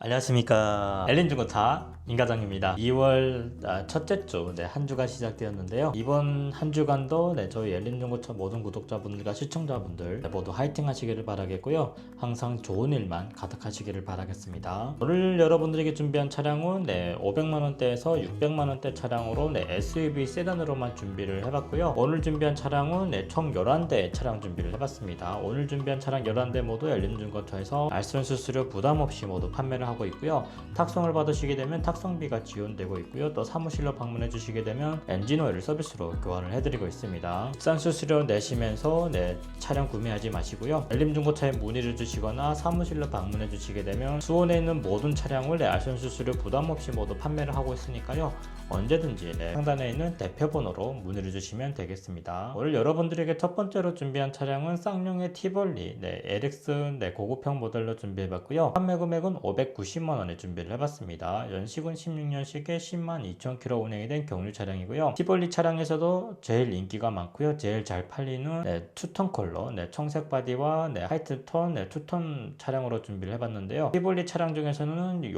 안녕하십니까. 엘린 중고차 임과장입니다. 2월 아, 첫째 주 네, 한 주가 시작되었는데요. 이번 한 주간도 네, 저희 엘린 중고차 모든 구독자분들과 시청자분들 네, 모두 화이팅 하시기를 바라겠고요. 항상 좋은 일만 가득하시기를 바라겠습니다. 오늘 여러분들에게 준비한 차량은 네, 500만원대에서 600만원대 차량으로 네, SUV 세단으로만 준비를 해봤고요. 오늘 준비한 차량은 네, 총 11대 차량 준비를 해봤습니다. 오늘 준비한 차량 11대 모두 엘린 중고차에서 알선 수수료 부담 없이 모두 판매를 하고 있고요 탁송을 받으시게 되면 탁송비가 지원되고 있고요. 또 사무실로 방문해 주시게 되면 엔진 오일을 서비스로 교환을 해드리고 있습니다. 비싼 수수료 내시면서 네, 차량 구매하지 마시고요. 엘림 중고차에 문의를 주시거나 사무실로 방문해 주시게 되면 수원에 있는 모든 차량을 네, 알선 수수료 부담 없이 모두 판매를 하고 있으니까요. 언제든지 네, 상단에 있는 대표번호로 문의를 주시면 되겠습니다. 오늘 여러분들에게 첫 번째로 준비한 차량은 쌍용의 티벌리 네, LX 네, 고급형 모델로 준비해봤고요. 판매 금액은 590만 원에 준비를 해봤습니다. 연식은 16년식에 10만 2천 킬로 운행이 된 경유 차량이고요. 티벌리 차량에서도 제일 인기가 많고요. 제일 잘 팔리는 네, 투톤 컬러, 네, 청색 바디와 네, 화이트 톤, 네, 투톤 차량으로 준비를 해봤는데요. 티벌리 차량 중에서는 이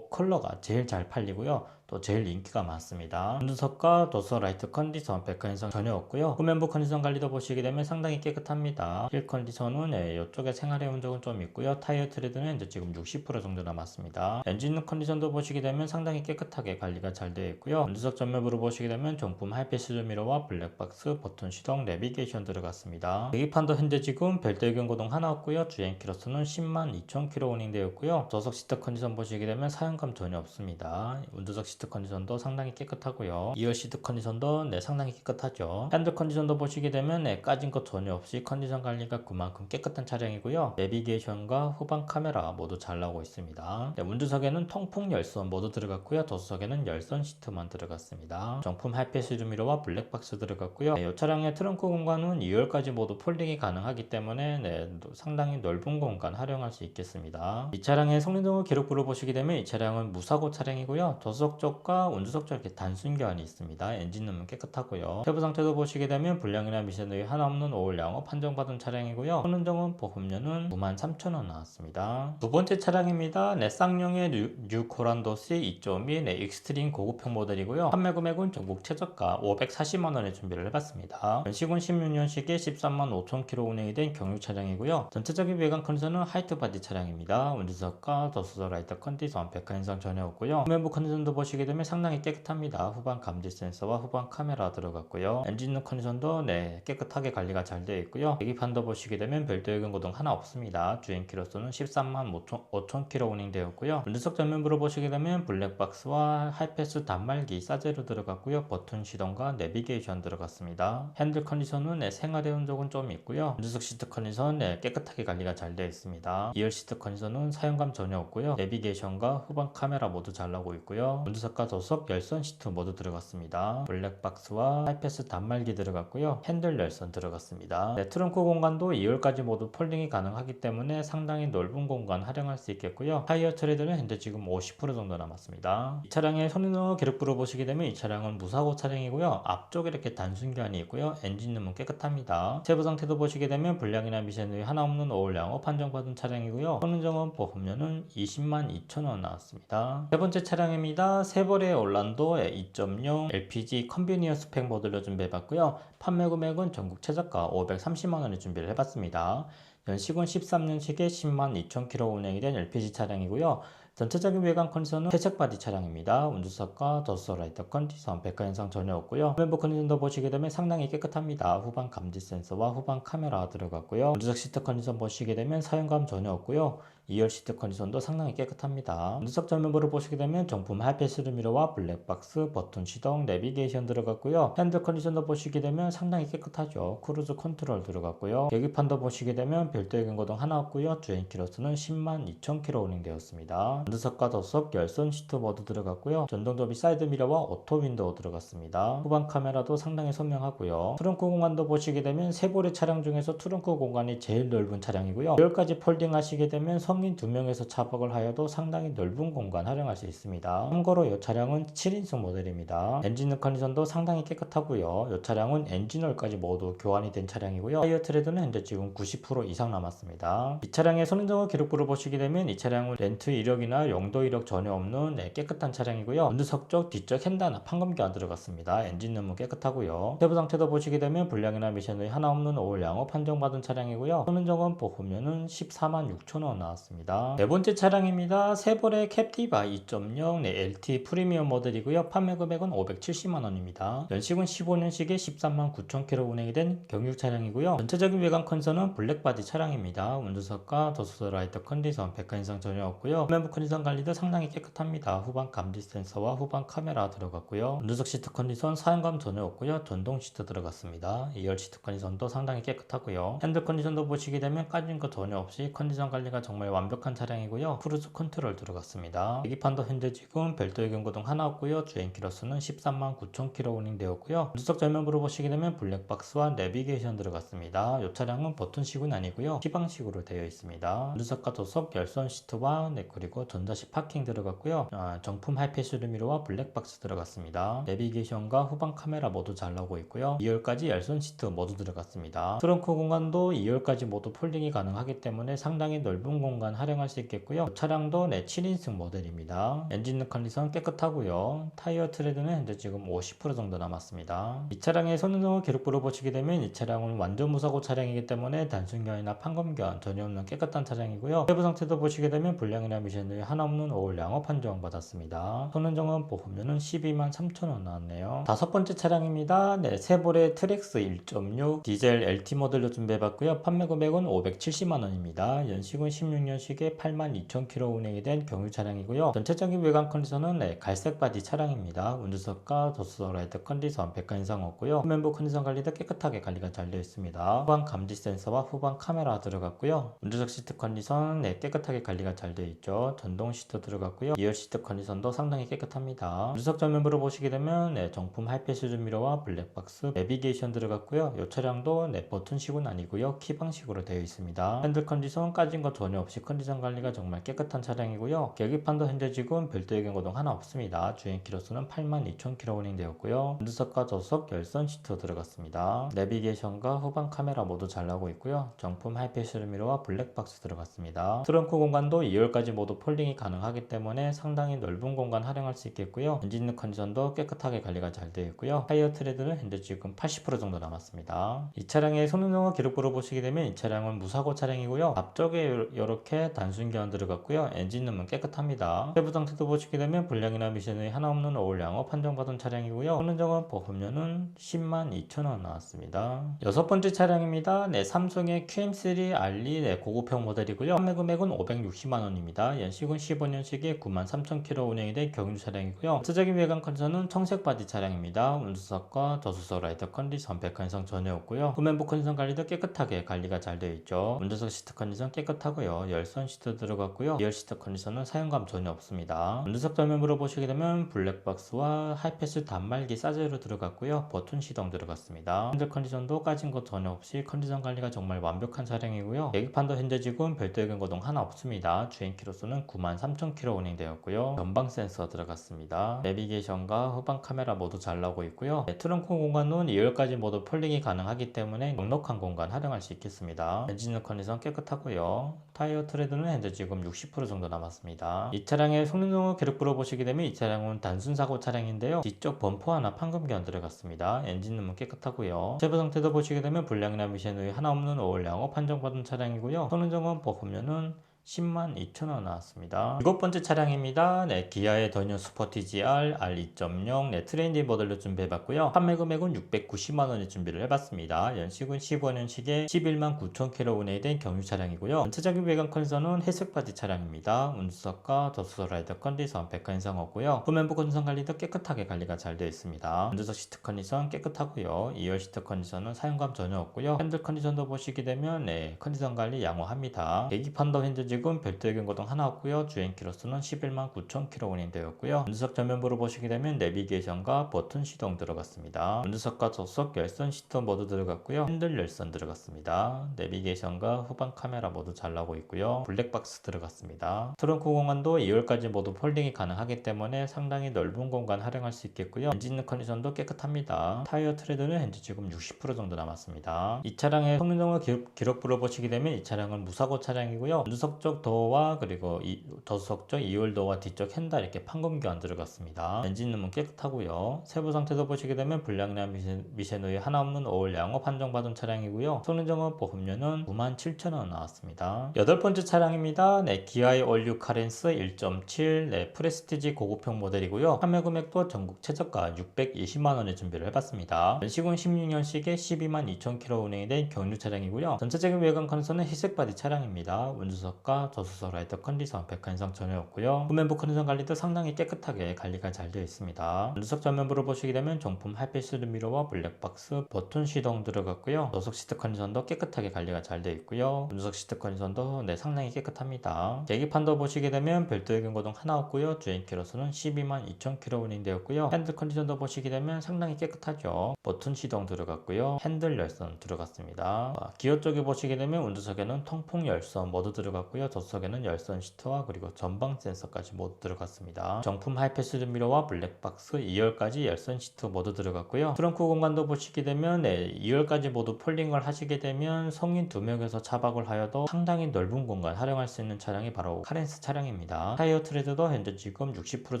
컬러가 제일 잘 팔리고요. 또 제일 인기가 많습니다. 운전석과 도서 라이트 컨디션, 백화 인상 전혀 없고요. 후면부 컨디션 관리도 보시게 되면 상당히 깨끗합니다. 휠 컨디션은 예, 이쪽에 생활해 온 적은 좀 있고요. 타이어 트레드는 이제 지금 60% 정도 남았습니다. 엔진 컨디션도 보시게 되면 상당히 깨끗하게 관리가 잘 되어 있고요. 운전석 전면부로 보시게 되면 정품 하이패스 미러와 블랙박스, 버튼 시동, 내비게이션 들어갔습니다. 계기판도 현재 지금 별도의견 고동 하나 없고요. 주행 키로수는 10만 2천 킬로 운행되어 있고요. 조석 시트 컨디션 보시게 되면 사용감 전혀 없습니다. 운전석 시트 컨디션도 상당히 깨끗하고요. 2열 시트 컨디션도 네, 상당히 깨끗하죠. 핸들 컨디션도 보시게 되면 네, 까진 것 전혀 없이 컨디션 관리가 그만큼 깨끗한 차량이고요. 내비게이션과 후방 카메라 모두 잘 나오고 있습니다. 네, 운전석에는 통풍 열선 모두 들어갔고요. 도수석에는 열선 시트만 들어갔습니다. 정품 하이패스 미러와 블랙박스 들어갔고요. 네, 이 차량의 트렁크 공간은 2열까지 모두 폴딩이 가능하기 때문에 네, 상당히 넓은 공간 활용할 수 있겠습니다. 이 차량의 성능등을 기록부를 보시게 되면 이 차량은 무사고 차량이고요. 도수석 쪽과 운전석 쪽 이렇게 단순 교환이 있습니다. 엔진음은 깨끗하고요. 세부 상태도 보시게 되면 불량이나 미세누이 하나 없는 오일 양호 판정받은 차량이고요. 손운정은 보험료는 93,000원 나왔습니다. 두 번째 차량입니다. 네, 쌍용의 뉴, 뉴 코란도시 2.2 네, 익스트림 고급형 모델이고요. 판매 금액은 전국 최저가 540만 원에 준비를 해봤습니다. 연식은 16년식에 13만 5천 킬로 운행이 된 경유 차량이고요. 전체적인 외관 컨디션은 하이트 바디 차량입니다. 운전석과 도수석 라이트 컨디션, 백화 인상 전혀 없고요. 후면부 컨디션도 보시 게 되면 상당히 깨끗합니다. 후방 감지 센서와 후방 카메라 들어갔고요. 엔진 컨디션도 네, 깨끗하게 관리가 잘 되어 있고요. 계기판도 보시게 되면 별도의 근고동 하나 없습니다. 주행 키로수는 13만 5천, 5천 킬로 운행되었고요. 운전석 전면부로 보시게 되면 블랙박스와 하이패스 단말기 사제로 들어갔고요. 버튼 시동과 내비게이션 들어갔습니다. 핸들 컨디션은 네, 생활해 온 적은 좀 있고요. 운전석 시트 컨디션 네, 깨끗하게 관리가 잘 되어 있습니다. 2열 시트 컨디션은 사용감 전혀 없고요. 내비게이션과 후방 카메라 모두 잘 나오고 있고요. 운전석 과 도석 열선 시트 모두 들어갔습니다. 블랙박스와 하이패스 단말기 들어갔고요. 핸들 열선 들어갔습니다. 네, 트렁크 공간도 2열까지 모두 폴딩이 가능하기 때문에 상당히 넓은 공간 활용할 수 있겠고요. 타이어 트레드는 현재 지금 50% 정도 남았습니다. 이 차량의 성능 기록부를 보시게 되면 이 차량은 무사고 차량이고요. 앞쪽에 이렇게 단순 교환이 있고요. 엔진음은 깨끗합니다. 세부 상태도 보시게 되면 불량이나 미세누이 하나 없는 오일 양호 판정받은 차량이고요. 성능점은 보험료는 20만 2천원 나왔습니다. 세 번째 차량입니다. 세벌의 올란도 2.0 LPG 컨비니언스 팩 모델로 준비해봤고요. 판매 금액은 전국 최저가 530만원에 준비를 해봤습니다. 연식은 13년식에 10만 2천 킬로 운행이 된 LPG 차량이고요. 전체적인 외관 컨디션은 회색 바디 차량입니다. 운전석과 더스터 라이터 컨디션, 백화 현상 전혀 없고요. 멤버 컨디션도 보시게 되면 상당히 깨끗합니다. 후방 감지 센서와 후방 카메라 들어갔고요. 운전석 시트 컨디션 보시게 되면 사용감 전혀 없고요. 2열 시트 컨디션도 상당히 깨끗합니다. 운전석 전면부를 보시게 되면 정품 하이패스드 미러와 블랙박스, 버튼 시동, 내비게이션 들어갔고요. 핸들 컨디션도 보시게 되면 상당히 깨끗하죠. 크루즈 컨트롤 들어갔고요. 계기판도 보시게 되면 별도의 경고등 하나 없고요. 주행 키로수는 10만 2천 킬로 운행되었습니다. 운전석과 덕석 열선 시트 모드 들어갔고요. 전동 접이 사이드 미러와 오토 윈도우 들어갔습니다. 후방 카메라도 상당히 선명하고요. 트렁크 공간도 보시게 되면 세 볼의 차량 중에서 트렁크 공간이 제일 넓은 차량이고요. 10까지 폴딩 하시게 되면 성인 2명에서 차박을 하여도 상당히 넓은 공간 활용할 수 있습니다. 참고로 이 차량은 7인승 모델입니다. 엔진 컨디션도 상당히 깨끗하고요. 이 차량은 엔진오일까지 모두 교환이 된 차량이고요. 타이어 트레드는 현재 지금 90% 이상 남았습니다. 이 차량의 선인정어 기록부를 보시게 되면 이 차량은 렌트 이력이나 용도 이력 전혀 없는 네, 깨끗한 차량이고요. 운전석 쪽 뒤쪽 핸다나 판검기 안 들어갔습니다. 엔진 너무 깨끗하고요. 세부 상태도 보시게 되면 불량이나 미션이 하나 없는 올 양호 판정받은 차량이고요. 선인정은 보면은 14만 6천 원 나왔습니다. 네 번째 차량입니다. 세볼의 캡티바 2.0 네, LT 프리미엄 모델이고요. 판매 금액은 570만 원입니다. 연식은 15년식에 13만 9천 킬로 운행이 된 경유 차량이고요. 전체적인 외관 컨디션은 블랙바디 차량입니다. 운전석과 더수서 라이터 컨디션, 백화 인상 전혀 없고요. 후면부 컨디션 관리도 상당히 깨끗합니다. 후방 감지 센서와 후방 카메라 들어갔고요. 운전석 시트 컨디션 사용감 전혀 없고요. 전동 시트 들어갔습니다. 2열 시트 컨디션도 상당히 깨끗하고요. 핸들 컨디션도 보시게 되면 까진 거 전혀 없이 컨디션 관리가 정말 완벽한 차량이고요. 크루즈 컨트롤 들어갔습니다. 계기판도 현재 지금 별도의 경고등 하나 없고요. 주행 키로수는 13만 9천 킬로 운행되었고요. 운전석 전면부를 보시게 되면 블랙박스와 내비게이션 들어갔습니다. 이 차량은 버튼식은 아니고요. 시방식으로 되어 있습니다. 운전석과 조석 열선 시트와 네, 그리고 전자식 파킹 들어갔고요. 아, 정품 하이패스 미러와 블랙박스 들어갔습니다. 내비게이션과 후방 카메라 모두 잘 나오고 있고요. 2열까지 열선 시트 모두 들어갔습니다. 트렁크 공간도 2열까지 모두 폴딩이 가능하기 때문에 상당히 넓은 공간 활용할 수 있겠고요. 차량도 네, 7인승 모델입니다. 엔진 컨디션 깨끗하고요. 타이어 트레드는 현재 지금 50% 정도 남았습니다. 이 차량의 선행정을 기록부를 보시게 되면 이 차량은 완전 무사고 차량이기 때문에 단순견이나 판검견 전혀 없는 깨끗한 차량이고요. 세부 상태도 보시게 되면 불량이나 미션이 하나 없는 올 양호 판정 받았습니다. 선행정은 보험료는 12만 3천 원 나왔네요. 다섯 번째 차량입니다. 네, 세볼의 트렉스 1.6 디젤 LT 모델로 준비해봤고요. 판매 금액은 570만 원입니다. 연식은 16년식에 8만 2천 킬로 운행이 된 경유 차량이고요. 전체적인 외관 컨디션은 네, 갈색 바디 차량입니다. 운전석과 도수석 라이트 컨디션 백화 인상 없고요. 후면부 컨디션 관리도 깨끗하게 관리가 잘 되어 있습니다. 후방 감지 센서와 후방 카메라 들어갔고요. 운전석 시트 컨디션 네, 깨끗하게 관리가 잘 되어 있죠. 전동 시트 들어갔고요. 2열 시트 컨디션도 상당히 깨끗합니다. 운전석 전면부를 보시게 되면 네, 정품 하이패스 미러와 블랙박스 내비게이션 들어갔고요. 이 차량도 네, 버튼식은 아니고요. 키 방식으로 되어 있습니다. 핸들 컨디션 까진 거 전혀 없이 컨디션 관리가 정말 깨끗한 차량이고요. 계기판도 현재 지금 별도의 경고등 하나 없습니다. 주행 키로수는 8만 2천 킬로 운행되었고요. 운전석과 조석 열선 시트 들어갔습니다. 내비게이션과 후방 카메라 모두 잘 나오고 있고요. 정품 하이패스 미러와 블랙박스 들어갔습니다. 트렁크 공간도 2열까지 모두 폴 딩이 가능하기 때문에 상당히 넓은 공간 활용할 수 있겠고요. 엔진 컨디션도 깨끗하게 관리가 잘 되어 있고요. 타이어 트레드는 현재 지금 80% 정도 남았습니다. 이 차량의 성능정화 기록부로 보시게 되면 이 차량은 무사고 차량이고요. 앞쪽에 이렇게 단순 기관 들어갔고요. 엔진음은 깨끗합니다. 세부 상태도 보시게 되면 불량이나 미션이 하나 없는 올 양호 판정받은 차량이고요. 성능정화 보험료는 10만 2천 원 나왔습니다. 여섯 번째 차량입니다. 네, 삼성의 QM3 알리 네, 고급형 모델이고요. 판매 금액은 560만 원입니다. 연 식은 15년식에 9만 3천 킬로 운행이 된 경유 차량이고요. 전체적인 외관 컨디션은 청색 바디 차량입니다. 운수석과 저수석 라이터 컨디션 인상 전혀 없고요. 후면부 컨디션 관리도 깨끗하게 관리가 잘 되어 있죠. 운전석 시트 컨디션 깨끗하고요. 열선 시트 들어갔고요. 2열 시트 컨디션은 사용감 전혀 없습니다. 운전석 전면부로 보시게 되면 블랙박스와 하이패스 단말기 사제로 들어갔고요. 버튼 시동 들어갔습니다. 핸들 컨디션도 까진 것 전혀 없이 컨디션 관리가 정말 완벽한 차량이고요. 계기판도 현재 지금 별도의 경고등 하나 없습니다. 주행 키로수는 9만 3천 킬로 운행되었고요. 전방 센서 들어갔습니다. 내비게이션과 후방 카메라 모두 잘 나오고 있고요. 네, 트렁크 공간은 2열까지 모두 폴딩이 가능하기 때문에 넉넉한 공간 활용할 수 있겠습니다. 엔진 컨디션 깨끗하고요. 타이어 트레드는 현재 지금 60% 정도 남았습니다. 이 차량의 성능정을 기록부로 보시게 되면 이 차량은 단순 사고 차량인데요. 뒤쪽 범퍼 하나 판금기안 들어갔습니다. 엔진음은 깨끗하고요. 세부 상태도 보시게 되면 불량이나 미션 의 하나 없는 올 양호 판정받은 차량이고요. 성능정은 보면은 10만 2천원 나왔습니다. 일곱 번째 차량입니다. 네, 기아의 더뉴 스포티지 R R2.0 네, 트렌디 모델로 준비해봤고요. 판매 금액은 690만 원에 준비를 해봤습니다. 연식은 15년식에 11만 9천 킬로 운행된 경유 차량이고요. 전체적인 외관 컨디션은 회색 바디 차량입니다. 운수석과 저수석 라이더 컨디션 백화 인상 없고요. 후면부 컨디션 관리도 깨끗하게 관리가 잘 되어 있습니다. 운전석 시트 컨디션 깨끗하고요. 2열 시트 컨디션은 사용감 전혀 없고요. 핸들 컨디션도 보시게 되면 네, 컨디션 관리 양호합니다. 계기판도 현재 지금 별도의 경고등 하나 없고요. 주행 키로수는 11만 9천 킬로 운행되었고요. 운전석 전면부를 보시게 되면 내비게이션과 버튼 시동 들어갔습니다. 운전석과 좌석 열선 시트 모두 들어갔고요. 핸들 열선 들어갔습니다. 내비게이션과 후방 카메라 모두 잘 나오고 있고요. 블랙박스 들어갔습니다. 트렁크 공간도 2열까지 모두 폴딩이 가능하기 때문에 상당히 넓은 공간 활용할 수 있겠고요. 엔진 컨디션도 깨끗합니다. 타이어 트레드는 현재 지금 60% 정도 남았습니다. 이 차량의 성능정을 기록, 기록부를 보시게 되면 이 차량은 무사고 차량이고요. 운전석 쪽 도어와 그리고 이 저수석 쪽 2열 도어와 뒤쪽 핸들 이렇게 판금 교환 들어갔습니다. 엔진음은 깨끗하고요. 세부 상태도 보시게 되면 불량량 미세, 미세노이 하나 없는 5월 양호 판정받은 차량이고요. 성능정은 보험료는 97,000원 나왔습니다. 여덟 번째 차량입니다. 네, 기아의 올류 카렌스 1.7 네, 프레스티지 고급형 모델이고요. 판매 금액도 전국 최저가 620만 원에 준비를 해봤습니다. 연식은 16년식에 12만 2천 킬로 운행이 된 경유 차량이고요. 전체적인 외관 컨디션은 희색 바디 차량입니다. 운주석과 저수석 라이터 컨디션 백화 인상 전혀 없고요. 후면부 컨디션 관리도 상당히 깨끗하게 관리가 잘 되어 있습니다. 운주석 전면부를 보시게 되면 정품 하이패스드 미러와 블랙박스 버튼 시동 들어갔고요. 저속 시트 컨디션도 깨끗하게 관리가 잘 되어 있고요. 운주석 시트 컨디션도 네, 상당히 깨끗합니다. 계기판도 보시게 되면 별도의 경고등 하나 없고요. 주행 키로수는 12만 2천 킬로 운행되었고요. 핸들 컨디션도 보시게 되면 상당히 깨끗하죠. 버튼 시동 들어갔고요. 핸들 열선 들어갔습니다. 아, 기어 쪽에 보시게 되면 운전석에는 통풍 열선 모두 들어갔고요. 저석에는 열선 시트와 그리고 전방 센서까지 모두 들어갔습니다. 정품 하이패스드 미러와 블랙박스 2열까지 열선 시트 모두 들어갔고요. 트렁크 공간도 보시게 되면 네, 2열까지 모두 폴딩을 하시게 되면 성인 2명에서 차박을 하여도 상당히 넓은 공간 활용할 수 있는 차량이 바로 카렌스 차량입니다. 타이어 트레드도 현재 지금 60%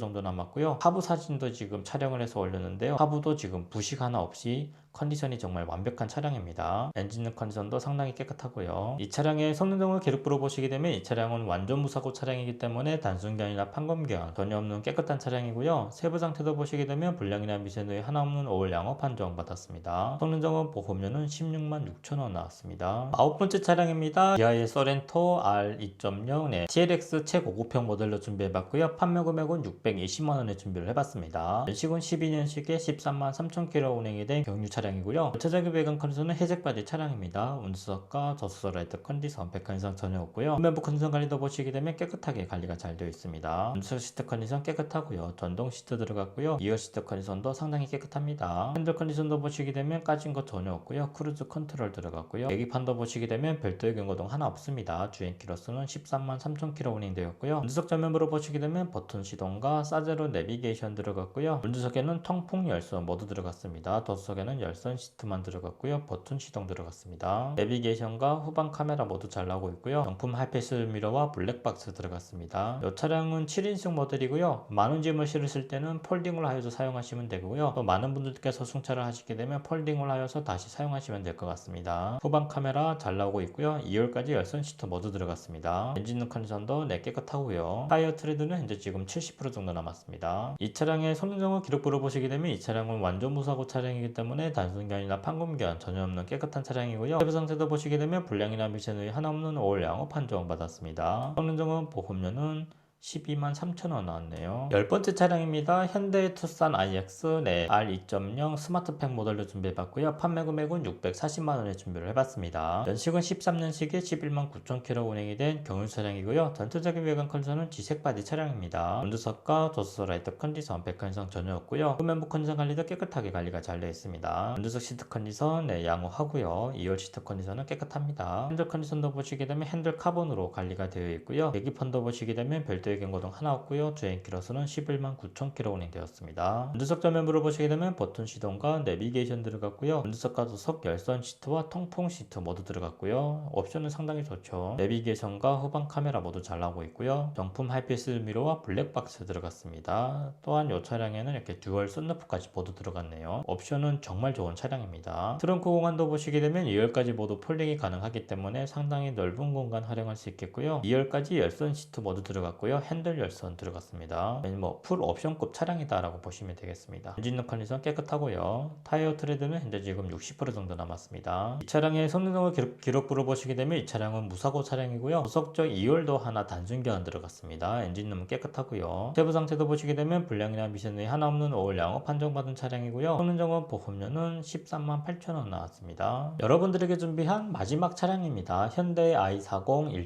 정도 남았고요. 하부 사진도 지금 촬영을 해서 올렸는데요. 하부도 지금 부식 하나 없이 컨디션이 정말 완벽한 차량입니다. 엔진 컨디션도 상당히 깨끗하고요. 이 차량의 성능정을 기록부로 보시게 되면 이 차량은 완전 무사고 차량이기 때문에 단순견이나 판검견 전혀 없는 깨끗한 차량이고요. 세부 상태도 보시게 되면 불량이나 미세누이 하나 없는 5월 양호 판정 받았습니다. 성능정은 보험료는 16만 6천원 나왔습니다. 아홉 번째 차량입니다. 기아의 소렌토 R2.0 네, TLX 최고급형 모델로 준비해봤고요. 판매 금액은 620만원에 준비를 해봤습니다. 연식은 12년식에 13만 3천 킬로 운행이 된 경유 차량 이고요. 전체적인 외관 컨디션은 바디 차량입니다. 운수석과 저수석 라이트 컨디션 백화 이상 전혀 없고요. 후면부 컨디션 관리도 보시게 되면 깨끗하게 관리가 잘 되어 있습니다. 운수석 시트 컨디션 깨끗하고요. 전동 시트 들어갔고요. 2열 시트 컨디션도 상당히 깨끗합니다. 핸들 컨디션도 보시게 되면 까진 것 전혀 없고요. 크루즈 컨트롤 들어갔고요. 계기판도 보시게 되면 별도의 경고등 하나 없습니다. 주행 키로수는 13만 3천 킬로 운행되었고요. 운수석 전면부로 보시게 되면 버튼 시동과 사제로 내비게이션 들어갔고요. 운수석에는 통풍 열선 모두 들어갔습니다. 덧석에는 열선 시트만 들어갔고요. 버튼 시동 들어갔습니다. 내비게이션과 후방 카메라 모두 잘 나오고 있고요. 정품 하이패스 미러와 블랙박스 들어갔습니다. 이 차량은 7인승 모델이고요. 많은 짐을 실으실 때는 폴딩을 하여서 사용하시면 되고요. 또 많은 분들께서 승차를 하시게 되면 폴딩을 하여서 다시 사용하시면 될 것 같습니다. 후방 카메라 잘 나오고 있고요. 2열까지 열선 시트 모두 들어갔습니다. 엔진 컨디션도 네, 깨끗하고요. 타이어 트레드는 현재 지금 70% 정도 남았습니다. 이 차량의 성능정을 기록부를 보시게 되면 이 차량은 완전 무사고 차량이기 때문에 단순견이나 판검견 전혀 없는 깨끗한 차량이고요. 세부 상태도 보시게 되면 불량이나 미세누이 하나 없는 5월 양호 판정 받았습니다. 성능정은 보험료는 12만 3천원 나왔네요. 열 번째 차량입니다. 현대 투싼 iX 네, R2.0 스마트팩 모델로 준비해봤고요. 판매 금액은 640만원에 준비를 해봤습니다. 연식은 13년식에 11만 9천 킬로 운행이 된 경유 차량이고요. 전체적인 외관 컨디션은 지색 바디 차량입니다. 운전석과 조수석 라이트 컨디션 백화 이상 전혀 없고요. 후면부 컨디션 관리도 깨끗하게 관리가 잘 되어 있습니다. 운전석 시트 컨디션 네, 양호하고요. 2열 시트 컨디션은 깨끗합니다. 핸들 컨디션도 보시게 되면 핸들 카본으로 관리가 되어 있고요. 계기판도 보시게 되면 별도의 별도의 경고등 하나 없고요. 주행 키로수는 11만 9천 킬로 운행되었습니다. 운전석 전면부를 보시게 되면 버튼 시동과 내비게이션 들어갔고요. 운전석과 조석 열선 시트와 통풍 시트 모두 들어갔고요. 옵션은 상당히 좋죠. 내비게이션과 후방 카메라 모두 잘 나오고 있고요. 정품 하이패스 미러와 블랙박스 들어갔습니다. 또한 이 차량에는 이렇게 듀얼 썬루프까지 모두 들어갔네요. 옵션은 정말 좋은 차량입니다. 트렁크 공간도 보시게 되면 2열까지 모두 폴딩이 가능하기 때문에 상당히 넓은 공간 활용할 수 있겠고요. 2열까지 열선 시트 모두 들어갔고요. 핸들 열선 들어갔습니다. 뭐 풀 옵션급 차량이다라고 보시면 되겠습니다. 엔진 컨디션 깨끗하고요. 타이어 트레드는 현재 지금 60% 정도 남았습니다. 이 차량의 성능을 기록, 기록부를 보시게 되면 이 차량은 무사고 차량이고요. 고속적 2열도 하나 단순 교환 들어갔습니다. 엔진룸은 깨끗하고요. 세부 상태도 보시게 되면 불량이나 미션이 하나 없는 5월 양호 판정받은 차량이고요. 성능 점검 보험료는 13만 8천원 나왔습니다. 여러분들에게 준비한 마지막 차량입니다. 현대 i40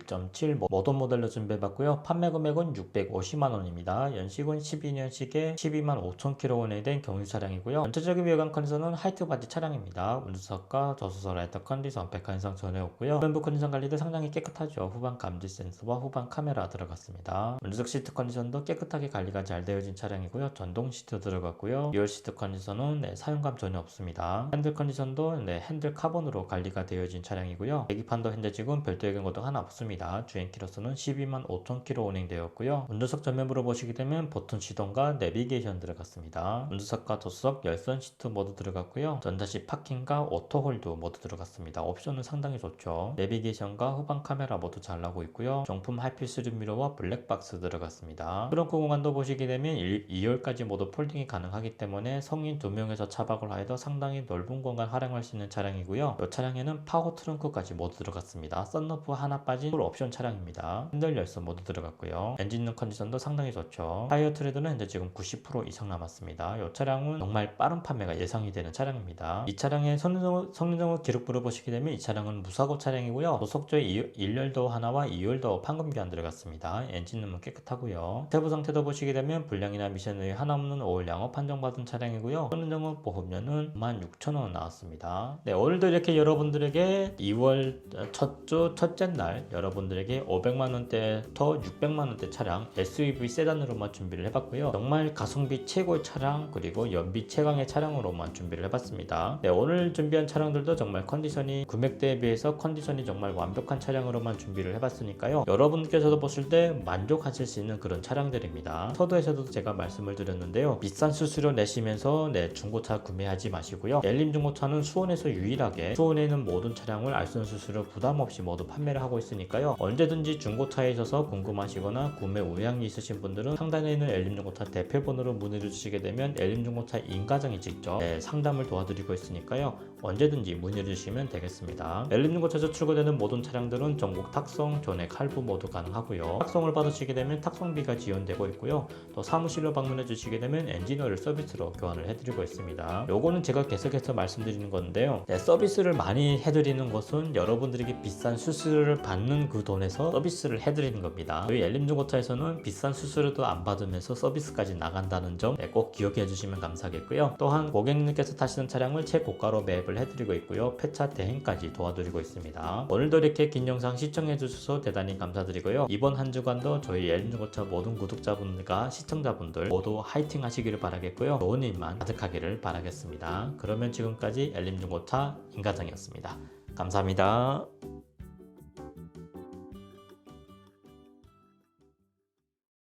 1.7 모던 모델로 준비해봤고요. 판매 금액은 650만 원입니다. 연식은 12년식에 12만 5천 킬로원에 된 경유 차량이고요. 전체적인 외관 컨디션은 하이트 바디 차량입니다. 운전석과 저수소 라이터 컨디션 100칸 이상 전해 없고요. 왼부 컨디션 관리도 상당히 깨끗하죠. 후방 감지 센서와 후방 카메라 들어갔습니다. 운전석 시트 컨디션도 깨끗하게 관리가 잘 되어진 차량이고요. 전동 시트 들어갔고요. 2열 시트 컨디션은 네, 사용감 전혀 없습니다. 핸들 컨디션도 네, 핸들 카본으로 관리가 되어진 차량이고요. 계기판도 현재 지금 별도의 경고등 하나 없습니다. 주행 키로수는 12만 5천 킬로 운행되 었고요. 운전석 전면부로 보시게 되면 버튼 시동과 내비게이션 들어갔습니다. 운전석과 조수석 열선 시트 모두 들어갔고요. 전자식 파킹과 오토 홀드 모두 들어갔습니다. 옵션은 상당히 좋죠. 내비게이션과 후방 카메라 모두 잘 나오고 있고요. 정품 하이피스 미러와 블랙박스 들어갔습니다. 트렁크 공간도 보시게 되면 2열까지 모두 폴딩이 가능하기 때문에 성인 2명에서 차박을 하여도 상당히 넓은 공간 활용할 수 있는 차량이고요. 이 차량에는 파워 트렁크까지 모두 들어갔습니다. 썬루프 하나 빠진 풀 옵션 차량입니다. 핸들 열선 모두 들어갔고요. 엔진룸 컨디션도 상당히 좋죠. 타이어 트레드는 현재 지금 90% 이상 남았습니다. 이 차량은 정말 빠른 판매가 예상이 되는 차량입니다. 이 차량의 성능, 성능정을 기록부를 보시게 되면 이 차량은 무사고 차량이고요. 고속조의 1열도 하나와 2열도 판금 교환 들어갔습니다. 엔진룸은 깨끗하고요. 세부 상태도 보시게 되면 불량이나 미션의 하나 없는 5월 양호 판정받은 차량이고요. 성능정은 보험료는 16,000원 나왔습니다. 네, 오늘도 이렇게 여러분들에게 2월 첫 주 첫째 날 여러분들에게 500만 원대부터 600만 원대 차량 SUV 세단으로만 준비를 해봤고요. 정말 가성비 최고의 차량 그리고 연비 최강의 차량으로만 준비를 해봤습니다. 네, 오늘 준비한 차량들도 정말 컨디션이 금액대에 비해서 컨디션이 정말 완벽한 차량으로만 준비를 해봤으니까요. 여러분께서도 보실 때 만족하실 수 있는 그런 차량들입니다. 서두에서도 제가 말씀을 드렸는데요. 비싼 수수료 내시면서 네, 중고차 구매하지 마시고요. 엘림 중고차는 수원에서 유일하게 수원에 있는 모든 차량을 알선 수수료 부담 없이 모두 판매를 하고 있으니까요. 언제든지 중고차에 있어서 궁금하시거나 구매 의향이 있으신 분들은 상단에 있는 엘림 중고차 대표번호로 문의를 주시게 되면 엘림 중고차 인가장이 직접 네, 상담을 도와드리고 있으니까요. 언제든지 문의를 주시면 되겠습니다. 엘림 중고차에서 출고되는 모든 차량들은 전국 탁송, 전액 할부 모두 가능하고요. 탁송을 받으시게 되면 탁송비가 지원되고 있고요. 또 사무실로 방문해 주시게 되면 엔지니어를 서비스로 교환을 해드리고 있습니다. 요거는 제가 계속해서 말씀드리는 건데요. 네, 서비스를 많이 해드리는 것은 여러분들에게 비싼 수수료를 받는 그 돈에서 서비스를 해드리는 겁니다. 저희 엘림중고 차에서는 비싼 수수료도 안 받으면서 서비스까지 나간다는 점 꼭 기억해 주시면 감사하겠고요. 또한 고객님께서 타시는 차량을 최고가로 매입을 해드리고 있고요. 폐차 대행까지 도와드리고 있습니다. 오늘도 이렇게 긴 영상 시청해 주셔서 대단히 감사드리고요. 이번 한 주간도 저희 엘림중고차 모든 구독자분들과 시청자분들 모두 화이팅 하시기를 바라겠고요. 좋은 일만 가득하기를 바라겠습니다. 그러면 지금까지 엘림중고차 임과장이었습니다. 감사합니다.